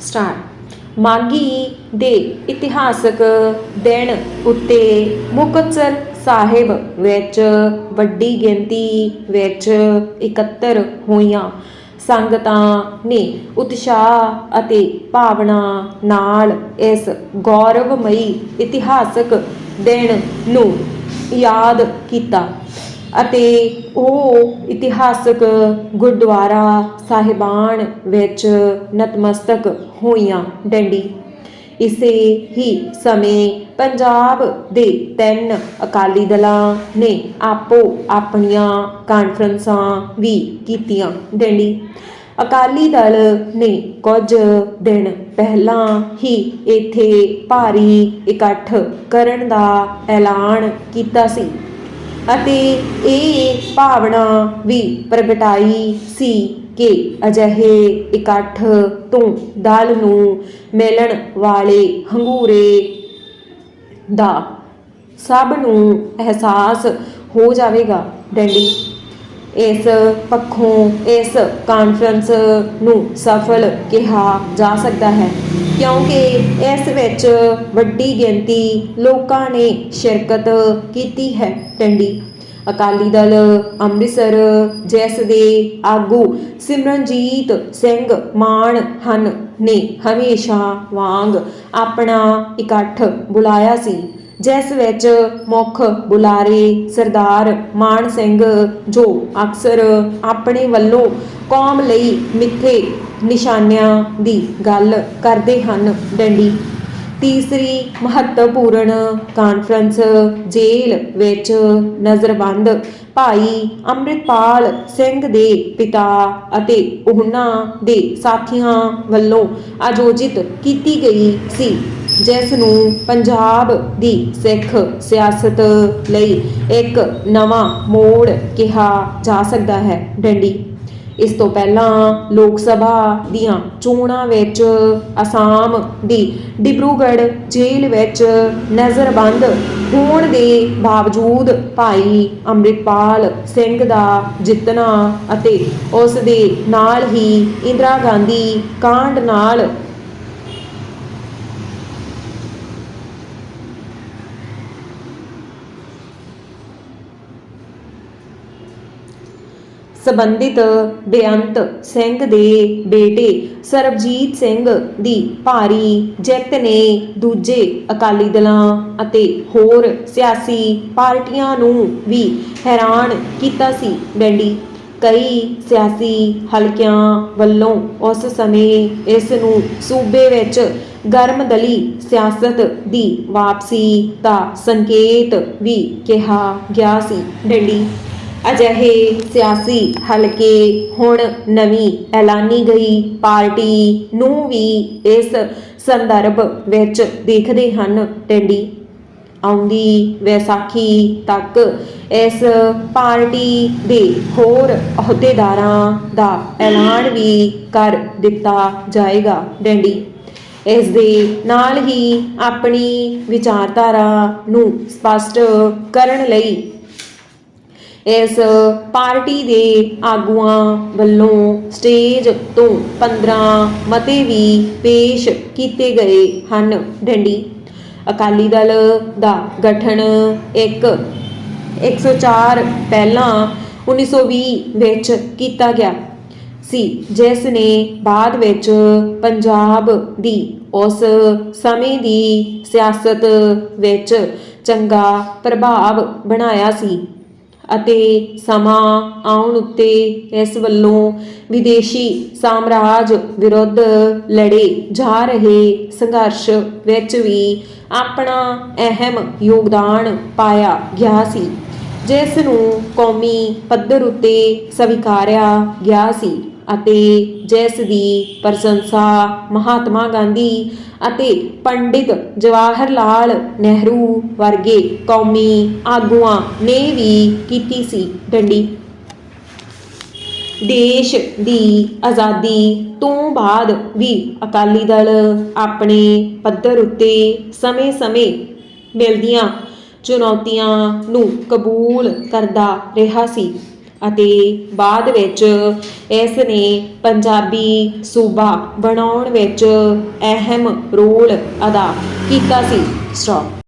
Star Maghi ਦੇ ਇਤਿਹਾਸਕ ਦਿਨ ਉੱਤੇ ਮੁਕਤਸਰ ਸਾਹਿਬ ਵਿੱਚ ਵੱਡੀ ਗਿਣਤੀ ਵਿੱਚ ਇਕੱਤਰ ਹੋਈਆਂ। ਸੰਗਤਾਂ ਨੇ ਉਤਸ਼ਾਹ ਅਤੇ ਭਾਵਨਾ ਨਾਲ ਇਸ ਗੌਰਵਮਈ ਇਤਿਹਾਸਕ ਦਿਨ ਨੂੰ ਯਾਦ ਕੀਤਾ। ਅਤੇ ਉਹ ਇਤਿਹਾਸਕ ਗੁਰਦੁਆਰਾ ਸਾਹਿਬਾਨ ਵਿੱਚ ਨਤਮਸਤਕ ਹੋਈਆਂ ਡੰਡੀ। ਇਸੇ ਹੀ ਸਮੇਂ ਪੰਜਾਬ ਦੇ ਤਿੰਨ ਅਕਾਲੀ ਦਲਾਂ ਨੇ ਆਪੋ ਆਪਣੀਆਂ ਕਾਨਫਰੰਸਾਂ ਵੀ ਕੀਤੀਆਂ ਡੰਡੀ। ਅਕਾਲੀ ਦਲ ਨੇ ਕੁਝ ਦਿਨ ਪਹਿਲਾਂ ਹੀ ਇੱਥੇ ਭਾਰੀ ਇਕੱਠ ਕਰਨ ਦਾ ਐਲਾਨ ਕੀਤਾ ਸੀ। ਅਤੇ ਇਹ ਭਾਵਨਾ ਵੀ ਪ੍ਰਗਟਾਈ ਸੀ ਕਿ ਅਜਿਹੇ ਇਕੱਠ ਤੋਂ ਦਲ ਨੂੰ ਮਿਲਣ ਵਾਲੇ ਹੰਗੂਰੇ ਦਾ ਸਭ ਨੂੰ ਅਹਿਸਾਸ ਹੋ ਜਾਵੇਗਾ, ਡੰਡੀ। ਇਸ ਪੱਖੋਂ ਇਸ ਕਾਨਫਰੰਸ ਨੂੰ ਸਫਲ ਕਿਹਾ ਜਾ ਸਕਦਾ ਹੈ। ਕਿਉਂਕਿ ਇਸ ਵਿੱਚ ਵੱਡੀ ਗਿਣਤੀ ਲੋਕਾਂ ਨੇ ਸ਼ਿਰਕਤ ਕੀਤੀ ਹੈ ਟੰਡੀ। ਅਕਾਲੀ ਦਲ ਅੰਮ੍ਰਿਤਸਰ, ਜੈਸ ਦੇ ਆਗੂ ਸਿਮਰਨਜੀਤ ਸਿੰਘ ਮਾਨ ਹਨ, ਨੇ ਹਮੇਸ਼ਾ ਵਾਂਗ ਆਪਣਾ ਇਕੱਠ ਬੁਲਾਇਆ ਸੀ। ਜਿਸ ਵਿੱਚ ਮੁੱਖ ਬੁਲਾਰੇ ਸਰਦਾਰ ਮਾਨ ਸਿੰਘ ਜੋ ਅਕਸਰ ਆਪਣੇ ਵੱਲੋਂ ਕੌਮ ਲਈ ਮਿੱਥੇ ਨਿਸ਼ਾਨਿਆਂ ਦੀ ਗੱਲ ਕਰਦੇ ਹਨ। ਡੰਡੀ, ਤੀਸਰੀ ਮਹੱਤਵਪੂਰਨ ਕਾਨਫਰੰਸ ਜੇਲ੍ਹ ਵਿੱਚ ਨਜ਼ਰਬੰਦ ਭਾਈ ਅੰਮ੍ਰਿਤਪਾਲ ਸਿੰਘ ਦੇ ਪਿਤਾ ਅਤੇ ਉਹਨਾਂ ਦੇ ਸਾਥੀਆਂ ਵੱਲੋਂ ਆਯੋਜਿਤ ਕੀਤੀ ਗਈ ਸੀ। ਜਿਸ ਨੂੰ ਪੰਜਾਬ ਦੀ ਸਿੱਖ ਸਿਆਸਤ ਲਈ ਇੱਕ ਨਵਾਂ ਮੋੜ ਕਿਹਾ ਜਾ ਸਕਦਾ ਹੈ। ਡੰਡੀ, ਇਸ ਤੋਂ ਪਹਿਲਾਂ ਲੋਕ ਸਭਾ ਦੀਆਂ ਚੋਣਾਂ ਵਿੱਚ ਅਸਾਮ ਦੀ ਡਿਬਰੂਗੜ੍ਹ ਜੇਲ੍ਹ ਵਿੱਚ ਨਜ਼ਰਬੰਦ ਹੋਣ ਦੇ ਬਾਵਜੂਦ ਭਾਈ ਅੰਮ੍ਰਿਤਪਾਲ ਸਿੰਘ ਦਾ ਜਿੱਤਣਾ ਅਤੇ ਉਸ ਦੇ ਨਾਲ ਹੀ ਇੰਦਰਾ ਗਾਂਧੀ ਕਾਂਡ ਨਾਲ ਸੰਬੰਧਿਤ ਬੇਅੰਤ ਸਿੰਘ ਦੇ ਬੇਟੇ ਸਰਬਜੀਤ ਸਿੰਘ ਦੀ ਭਾਰੀ ਜਿੱਤ ਨੇ ਦੂਜੇ ਅਕਾਲੀ ਦਲਾਂ ਅਤੇ ਹੋਰ ਸਿਆਸੀ ਪਾਰਟੀਆਂ ਨੂੰ ਵੀ ਹੈਰਾਨ ਕੀਤਾ ਸੀ। ਡੰਡੀ ਕਈ ਸਿਆਸੀ ਹਲਕਿਆਂ ਵੱਲੋਂ ਉਸ ਸਮੇਂ ਇਸ ਨੂੰ ਸੂਬੇ ਵਿੱਚ ਗਰਮਦਲੀ ਸਿਆਸਤ ਦੀ ਵਾਪਸੀ ਦਾ ਸੰਕੇਤ ਵੀ ਕਿਹਾ ਗਿਆ ਸੀ। ਡੰਡੀ ਅਜਿਹੇ ਸਿਆਸੀ ਹਲਕੇ ਹੁਣ ਨਵੀਂ ਐਲਾਨੀ ਗਈ ਪਾਰਟੀ ਨੂੰ ਵੀ ਇਸ ਸੰਦਰਭ ਵਿੱਚ ਦੇਖਦੇ ਹਨ ਟੈਂਡੀ। ਆਉਂਦੀ ਵੈਸਾਖੀ ਤੱਕ ਇਸ ਪਾਰਟੀ ਦੇ ਹੋਰ ਅਹੁਦੇਦਾਰਾਂ ਦਾ ਐਲਾਨ ਵੀ ਕਰ ਦਿੱਤਾ ਜਾਏਗਾ ਡੰਡੀ ਇਸ ਦੇ ਨਾਲ ਹੀ ਆਪਣੀ ਵਿਚਾਰਧਾਰਾ ਨੂੰ ਸਪਸ਼ਟ ਕਰਨ ਲਈ ਇਸ ਪਾਰਟੀ ਦੇ ਆਗੂਆਂ ਵੱਲੋਂ ਸਟੇਜ ਤੋਂ 15 ਮਤੇ ਵੀ ਪੇਸ਼ ਕੀਤੇ ਗਏ ਹਨ। ਡੰਡੀ, ਅਕਾਲੀ ਦਲ ਦਾ ਗਠਨ ਇੱਕ 104 ਪਹਿਲਾਂ 1920 ਵਿੱਚ ਕੀਤਾ ਗਿਆ ਸੀ, ਜਿਸ ਨੇ ਬਾਅਦ ਵਿੱਚ ਪੰਜਾਬ ਦੀ ਉਸ ਸਮੇਂ ਦੀ ਸਿਆਸਤ ਵਿੱਚ ਚੰਗਾ ਪ੍ਰਭਾਵ ਬਣਾਇਆ ਸੀ। ਅਤੇ ਸਮਾਂ ਆਉਣ ਉੱਤੇ ਇਸ ਵੱਲੋਂ ਵਿਦੇਸ਼ੀ ਸਾਮਰਾਜ ਵਿਰੁੱਧ ਲੜੇ ਜਾ ਰਹੇ ਸੰਘਰਸ਼ ਵਿੱਚ ਵੀ ਆਪਣਾ ਅਹਿਮ ਯੋਗਦਾਨ ਪਾਇਆ ਗਿਆ ਸੀ, ਜਿਸ ਨੂੰ ਕੌਮੀ ਪੱਧਰ ਉੱਤੇ ਸਵੀਕਾਰਿਆ ਗਿਆ ਸੀ। ਅਤੇ ਜਿਸ ਦੀ ਪ੍ਰਸ਼ੰਸਾ ਮਹਾਤਮਾ ਗਾਂਧੀ ਅਤੇ ਪੰਡਿਤ ਜਵਾਹਰ ਲਾਲ ਨਹਿਰੂ ਵਰਗੇ ਕੌਮੀ ਆਗੂਆਂ ਨੇ ਵੀ ਕੀਤੀ ਸੀ ਡੰਡੀ। ਦੇਸ਼ ਦੀ ਆਜ਼ਾਦੀ ਤੋਂ ਬਾਅਦ ਵੀ ਅਕਾਲੀ ਦਲ ਆਪਣੇ ਪੱਧਰ ਉੱਤੇ ਸਮੇਂ-ਸਮੇਂ ਮਿਲਦੀਆਂ ਚੁਣੌਤੀਆਂ ਨੂੰ ਕਬੂਲ ਕਰਦਾ ਰਿਹਾ ਸੀ। ਅਤੇ ਬਾਅਦ ਵਿੱਚ ਇਸ ਨੇ ਪੰਜਾਬੀ ਸੂਬਾ ਬਣਾਉਣ ਵਿੱਚ ਅਹਿਮ ਰੋਲ ਅਦਾ ਕੀਤਾ ਸੀ। ਸਟਾਪ।